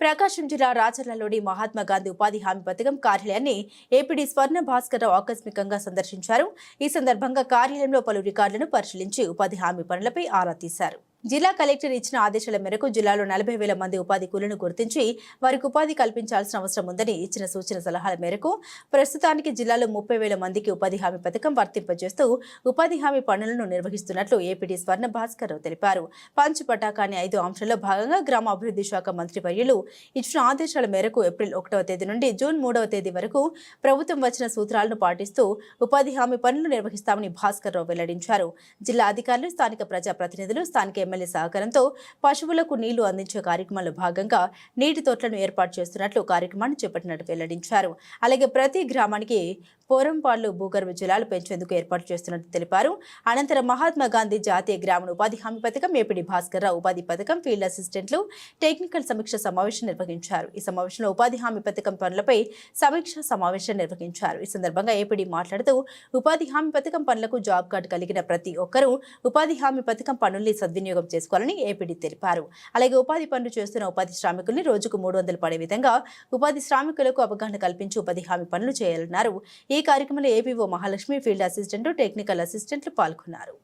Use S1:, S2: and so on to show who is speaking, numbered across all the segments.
S1: ప్రకాశం జిల్లా రాచర్లలోని మహాత్మా గాంధీ ఉపాధి హామీ పథకం కార్యాలయాన్ని ఏపీడీ స్వర్ణ భాస్కర్రావు ఆకస్మికంగా సందర్శించారు. ఈ సందర్భంగా కార్యాలయంలో పలు రికార్డులను పరిశీలించి ఉపాధి హామీ పనులపై ఆరా తీశారు. జిల్లా కలెక్టర్ ఇచ్చిన ఆదేశాల మేరకు జిల్లాలో నలభై వేల మంది ఉపాధి కూలీలను గుర్తించి వారికి ఉపాధి కల్పించాల్సిన అవసరం ఉందని ఇచ్చిన సూచన సలహాల మేరకు ప్రస్తుతానికి జిల్లాలో ముప్పై వేల మందికి ఉపాధి హామీ పథకం వర్తింపజేస్తూ ఉపాధి హామీ పనులను నిర్వహిస్తున్నట్లు ఏపీడీ స్వర్ణ భాస్కర్ తెలిపారు. పంచ్ పటాకాని ఐదు అంశాల్లో భాగంగా గ్రామాభివృద్ధి శాఖ మంత్రి వర్యులు ఇచ్చిన ఆదేశాల మేరకు ఏప్రిల్ ఒకటవ తేదీ నుండి జూన్ మూడవ తేదీ వరకు ప్రభుత్వం వచ్చిన సూత్రాలను పాటిస్తూ ఉపాధి హామీ పనులు నిర్వహిస్తామని భాస్కర్ రావు వెల్లడించారు. జిల్లా అధికారులు స్థానిక ప్రజాప్రతినిధులు స్థానిక ఎమ్మెల్యే సహకారంతో పశువులకు నీళ్ళు అందించే కార్యక్రమంలో భాగంగా నీటి తోట్లను ఏర్పాటు చేస్తున్నట్లు కార్యక్రమాన్ని చేపట్టినట్టు వెల్లడించారు. అలాగే ప్రతి గ్రామానికి పోరంపాళ్ళు భూగర్భ జలాలు పెంచేందుకు ఏర్పాటు చేస్తున్నట్టు తెలిపారు. అనంతరం మహాత్మా గాంధీ జాతీయ గ్రామీణ ఉపాధి హామీ పథకం ఏపీడి భాస్కర్ ఉపాధి పథకం ఫీల్డ్ అసిస్టెంట్లు టెక్నికల్ సమీక్ష సమావేశం నిర్వహించారు. ఈ సమావేశంలో ఉపాధి హామీ పథకం పనులపై సమీక్ష సమావేశం నిర్వహించారు. ఈ సందర్భంగా ఏపీడీ మాట్లాడుతూ ఉపాధి హామీ పథకం పనులకు జాబ్ కార్డు కలిగిన ప్రతి ఒక్కరూ ఉపాధి హామీ పథకం పనుల్ని సద్వినియోగం చేసుకోవాలని ఏపీడీ తెలిపారు. అలాగే ఉపాధి పనులు చేస్తున్న ఉపాధి శ్రామికుల్ని రోజుకు మూడు వందలు పడే విధంగా ఉపాధి శ్రామికులకు అవగాహన కల్పించి ఉపాధి హామీ పనులు చేయాలన్నారు. ఈ ఈ కార్యక్రమంలో APO Mahalakshmi field assistant technical అసిస్టెంట్లు పాల్గొన్నారు.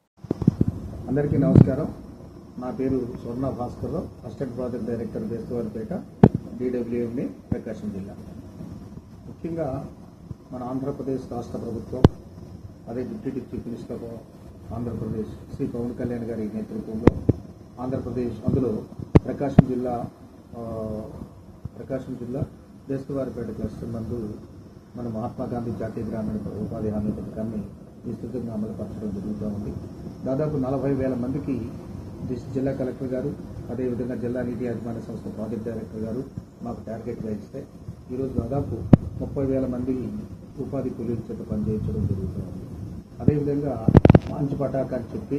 S2: అందరికీ నమస్కారం. నా పేరు Swarna Bhaskar assistant project director Bestavaripeta డిడబ్ల్యూఎంని Prakasam జిల్లా. ముఖ్యంగా మన ఆంధ్రప్రదేశ్ రాష్ట్ర ప్రభుత్వం అదే deputy chief minister Andhra Pradesh Shri Pawan Kalyan గారి నేతృత్వంలో ఆంధ్రప్రదేశ్ అందులో ప్రకాశం జిల్లా ప్రకాశం జిల్లా బేస్తవారిపేట క్లస్టర్ నందు మన మహాత్మా గాంధీ జాతీయ గ్రామీణ ఉపాధి హామీ పథకాన్ని విస్తృతంగా అమలుపరచడం జరుగుతూ ఉంది. దాదాపు నలభై వేల మందికి జిల్లా కలెక్టర్ గారు అదేవిధంగా జిల్లా నీటి యాజమాన్య సంస్థ ప్రాజెక్ట్ డైరెక్టర్ గారు మాకు టార్గెట్గా ఇస్తే ఈరోజు దాదాపు ముప్పై వేల మంది ఉపాధి కూలీల చేత పనిచేయించడం జరుగుతూ ఉంది. అదేవిధంగా మంచి పటాకాన్ని చెప్పి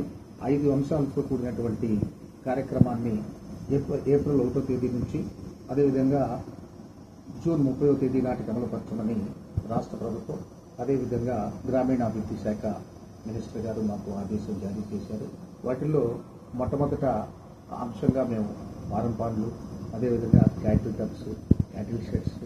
S2: ఐదు అంశాలతో కూడినటువంటి కార్యక్రమాన్ని ఏప్రిల్ ఒకటో తేదీ నుంచి అదేవిధంగా జూన్ ముప్పైవ తేదీ నాటికి అమలుపరచమని రాష్ట్ర ప్రభుత్వం అదేవిధంగా గ్రామీణాభివృద్ధి శాఖ మినిస్టర్ గారు మాకు ఆదేశం జారీ చేశారు. వాటిల్లో మొట్టమొదట అంశంగా మేము వారం పాండ్లు అదేవిధంగా క్యాటిల్ టబ్స్ క్యాటిల్ షెడ్స్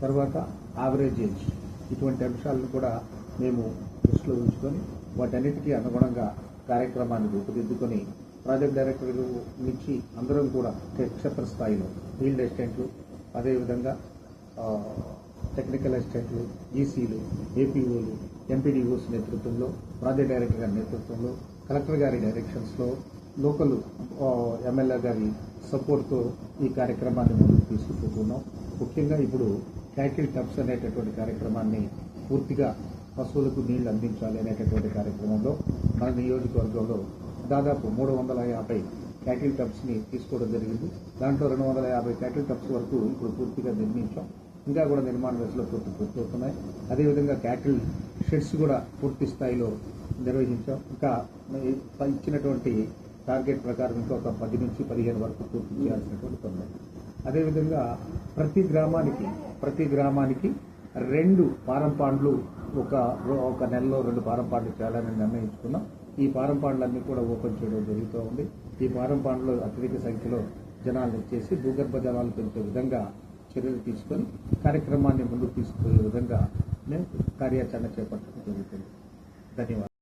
S2: తర్వాత యావరేజ్ ఏజ్ ఇటువంటి అంశాలను కూడా మేము దృష్టిలో ఉంచుకొని వాటన్నిటికీ అనుగుణంగా కార్యక్రమాన్ని రూపుదిద్దుకొని ప్రాజెక్ట్ డైరెక్టర్ నుంచి అందరం కూడా క్షేత్ర స్థాయిలో ఫీల్డ్ అసిస్టెంట్లు అదేవిధంగా టెక్నికల్ అసిస్టెంట్లు ఈసీలు ఏపీఓలు ఎంపీడీఓస్ నేతృత్వంలో ప్రాజెక్ట్ డైరెక్టర్ గారి నేతృత్వంలో కలెక్టర్ గారి డైరెక్షన్స్లో లోకల్ ఎమ్మెల్యే గారి సపోర్ట్తో ఈ కార్యక్రమాన్ని ముందుకు తీసుకుపోతున్నాం. ముఖ్యంగా ఇప్పుడు క్యాటిల్ టబ్స్ అనేటటువంటి కార్యక్రమాన్ని పూర్తిగా పశువులకు నీళ్ళు అందించాలి అనేటటువంటి కార్యక్రమంలో మన నియోజకవర్గంలో దాదాపు మూడు వందల యాభై క్యాటిల్ టబ్స్ని తీసుకోవడం జరిగింది. దాంట్లో రెండు వందల యాభై క్యాటిల్ టబ్స్ వరకు ఇప్పుడు పూర్తిగా నిర్మించాం. ఇంకా కూడా నిర్మాణ దశలో పూర్తి పూర్తవుతున్నాయి అదేవిధంగా క్యాటిల్ షెడ్స్ కూడా పూర్తి స్థాయిలో నిర్వహించాం. ఇంకా ఇచ్చినటువంటి టార్గెట్ ప్రకారం ఇంకొక పది నుంచి పదిహేను వరకు పూర్తి చేయాల్సినటువంటి పనులు అదేవిధంగా ప్రతి గ్రామానికి ప్రతి గ్రామానికి రెండు పారం పాండ్లు ఒక రో- ఒక నెలలో రెండు పారం పాండ్లు చేయాలని నిర్ణయించుకున్నాం. ఈ పారం పాండ్లన్నీ కూడా ఓపెన్ చేయడం జరుగుతూ ఉంది. ఈ పారంపాండ్లు అత్యధిక సంఖ్యలో జనాలు ఇచ్చేసి భూగర్భ జలాలు పెంచే విధంగా చర్యలు తీసుకొని కార్యక్రమాన్ని ముందుకు తీసుకునే విధంగా మేము కార్యాచరణ చేపట్టడం జరుగుతుంది. ధన్యవాదాలు.